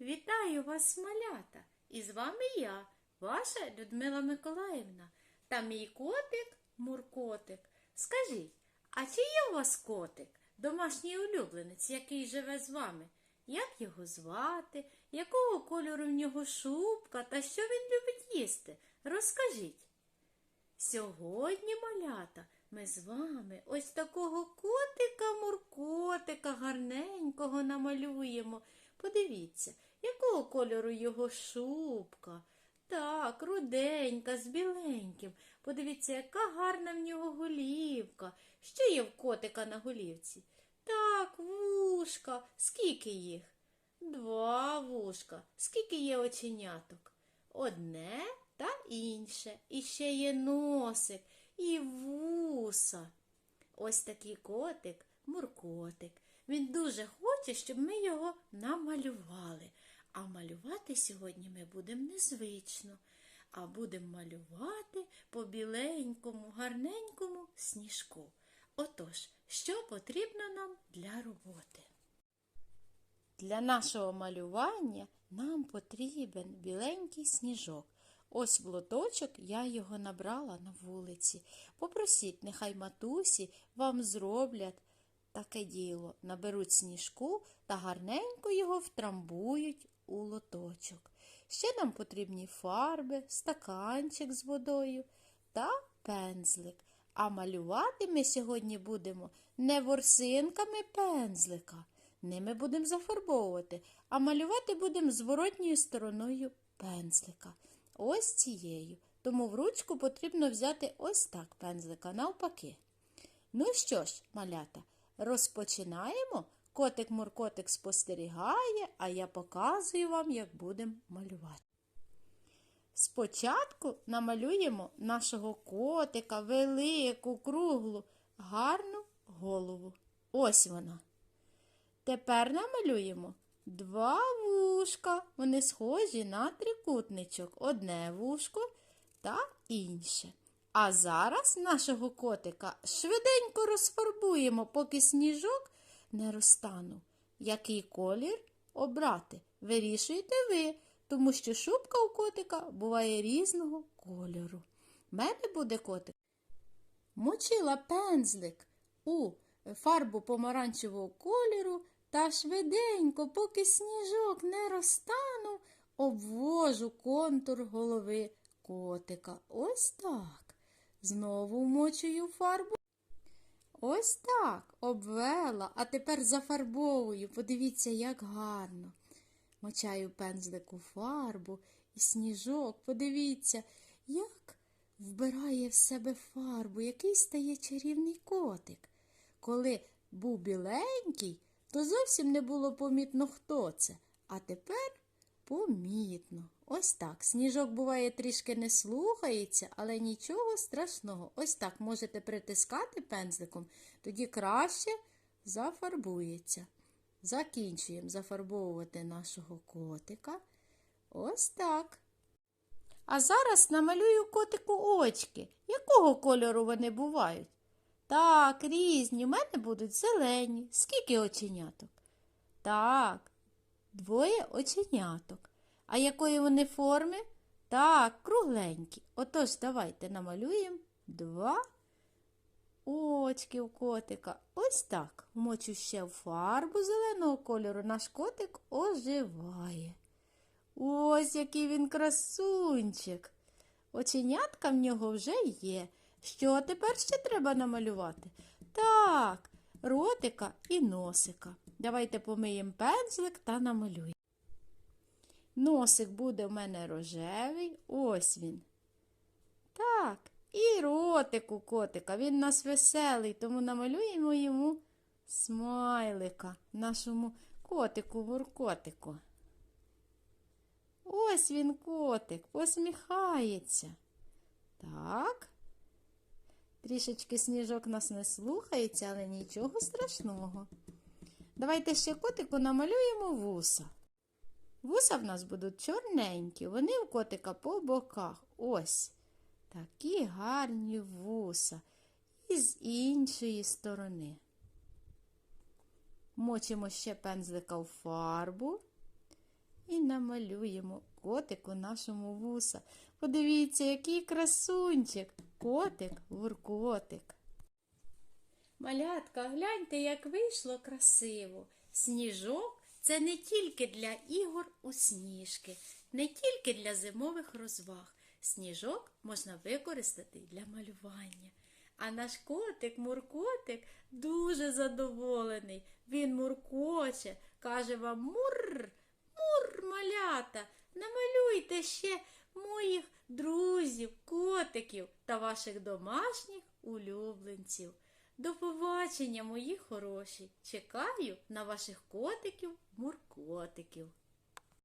Вітаю вас, малята! І з вами я, ваша Людмила Миколаївна, та мій котик Муркотик. Скажіть, а чи є у вас котик, домашній улюбленець, який живе з вами? Як його звати, якого кольору в нього шубка та що він любить їсти? Розкажіть. Сьогодні, малята, ми з вами ось такого котика-муркотика гарненького намалюємо. Подивіться, якого кольору його шубка. Так, руденька, з біленьким. Подивіться, яка гарна в нього голівка. Що є в котика на голівці? Так, вушка. Скільки їх? Два вушка. Скільки є оченяток? Одне та інше. І ще є носик і вуса. Ось такий котик, муркотик. Він дуже хоче, щоб ми його намалювали. А малювати сьогодні ми будемо незвично, а будемо малювати по біленькому, гарненькому сніжку. Отож, що потрібно нам для роботи? Для нашого малювання нам потрібен біленький сніжок. Ось в лоточок я його набрала на вулиці. Попросіть, нехай матусі вам зроблять таке діло. Наберуть сніжку та гарненько його втрамбують у лоточок. Ще нам потрібні фарби, стаканчик з водою та пензлик. А малювати ми сьогодні будемо не ворсинками пензлика. Ними будемо зафарбовувати, а малювати будемо зворотньою стороною пензлика. Ось цією. Тому в ручку потрібно взяти ось так пензлика навпаки. Ну що ж, малята, розпочинаємо. Котик-муркотик спостерігає, а я показую вам, як будемо малювати. Спочатку намалюємо нашого котика велику, круглу, гарну голову. Ось вона. Тепер намалюємо два вушка. Вони схожі на трикутничок. Одне вушко та інше. А зараз нашого котика швиденько розфарбуємо, поки сніжок не розтанув. Який колір обрати? Вирішуєте ви, тому що шубка у котика буває різного кольору. Мене буде котик. Мочила пензлик у фарбу помаранчевого кольору та швиденько, поки сніжок не розтанув, обвожу контур голови котика. Ось так. Знову вмочую фарбу. Ось так, обвела, а тепер зафарбовую. Подивіться, як гарно. Мочаю пензлик у фарбу і сніжок, подивіться, як вбирає в себе фарбу, який стає чарівний котик. Коли був біленький, то зовсім не було помітно, хто це. А тепер помітно. Ось так. Сніжок буває трішки не слухається, але нічого страшного. Ось так можете притискати пензликом, тоді краще зафарбується. Закінчуємо зафарбовувати нашого котика. Ось так. А зараз намалюю котику очки. Якого кольору вони бувають? Так, різні. У мене будуть зелені. Скільки оченяток? Так, двоє оченяток. А якої вони форми? Так, кругленькі. Отож, давайте намалюємо два очки у котика. Ось так. Вмочу ще в фарбу зеленого кольору. Наш котик оживає. Ось який він красунчик. Оченятка в нього вже є. Що тепер ще треба намалювати? Так, ротика і носика. Давайте помиємо пензлик та намалюємо. Носик буде в мене рожевий, ось він. Так, і ротик у котика. Він нас веселий, тому намалюємо йому смайлика, нашому котику вуркотику. Ось він котик, посміхається. Так. Трішечки сніжок нас не слухається, але нічого страшного. Давайте ще котику намалюємо вуса. Вуса в нас будуть чорненькі, вони у котика по боках. Ось такі гарні вуса. І з іншої сторони. Мочимо ще пензлика в фарбу і намалюємо котику нашому вуса. Подивіться, який красунчик, котик, вуркотик. Малятка, гляньте, як вийшло красиво. Сніжок це не тільки для ігор у сніжки, не тільки для зимових розваг. Сніжок можна використати для малювання. А наш котик, муркотик, дуже задоволений. Він муркоче, каже вам мур, мур, малята, намалюйте ще моїх друзів, котиків та ваших домашніх улюбленців. До побачення, мої хороші. Чекаю на ваших котиків, муркотиків.